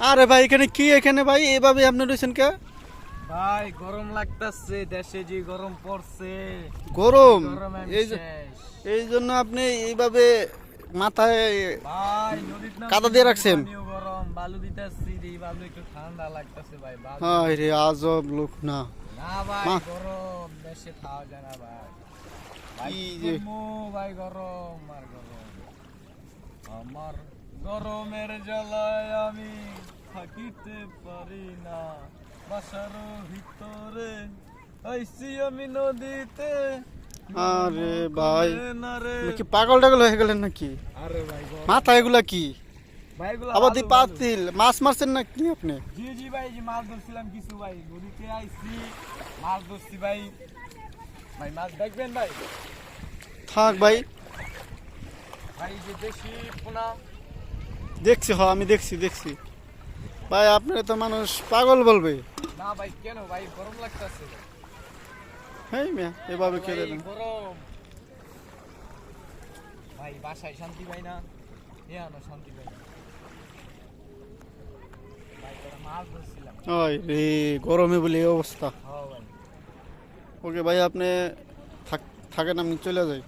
আরে ভাই এখানে কি এখানে ভাই? এভাবে আপনি রয়েছেন কে? ভাই গরম লাগতাছে দেশে যে গরম পড়ছে। গরম? এই জন্য আপনি এইভাবে মাথায় ভাই কাদা দিয়ে রাখছেন? গরম বালু দিতেছি এই বালু একটু ঠান্ডা লাগতাছে ভাই হায় রে আজব লোক না। না ভাই গরম দেশে খাওয়া যায় না ভাই। ভাই ভাই গরম আর গরম? আমার গরমের জ্বালায় আমি থাকিতে পারি না। বাসার ভিতরে আইসি আমি নদীতে। আরে ভাই। কি পাগল টাগল হয়ে গেলেন নাকি? আরে ভাই। মাথা এগুলা কি? ভাই এগুলো আবার দি পাতিল মাছ মারছেন না কি আপনি? জি জি ভাই যে মাছ ধরছিলাম কিছু ভাই। নদীতে আইছি মাছ ধরছি ভাই। ভাই মাছ দেখবেন ভাই? থাক ভাই। ভাই যে দেশি পোনা। দেখছি হ আমি দেখছি দেখছি। ভাই আপনার তো মানুষ পাগল বলবে। না ভাই কেন ভাই? গরম লাগতেছে। হ্যাঁ মিয়া এভাবে কে ভাই গরম। ভাই বাসায় শান্তি পাই না। ইয়া না শান্তি পাই না। রে গরমে বলে এই অবস্থা। হ্যাঁ ওকে ভাই আপনি থাক থাকেন আমি চলে যাই।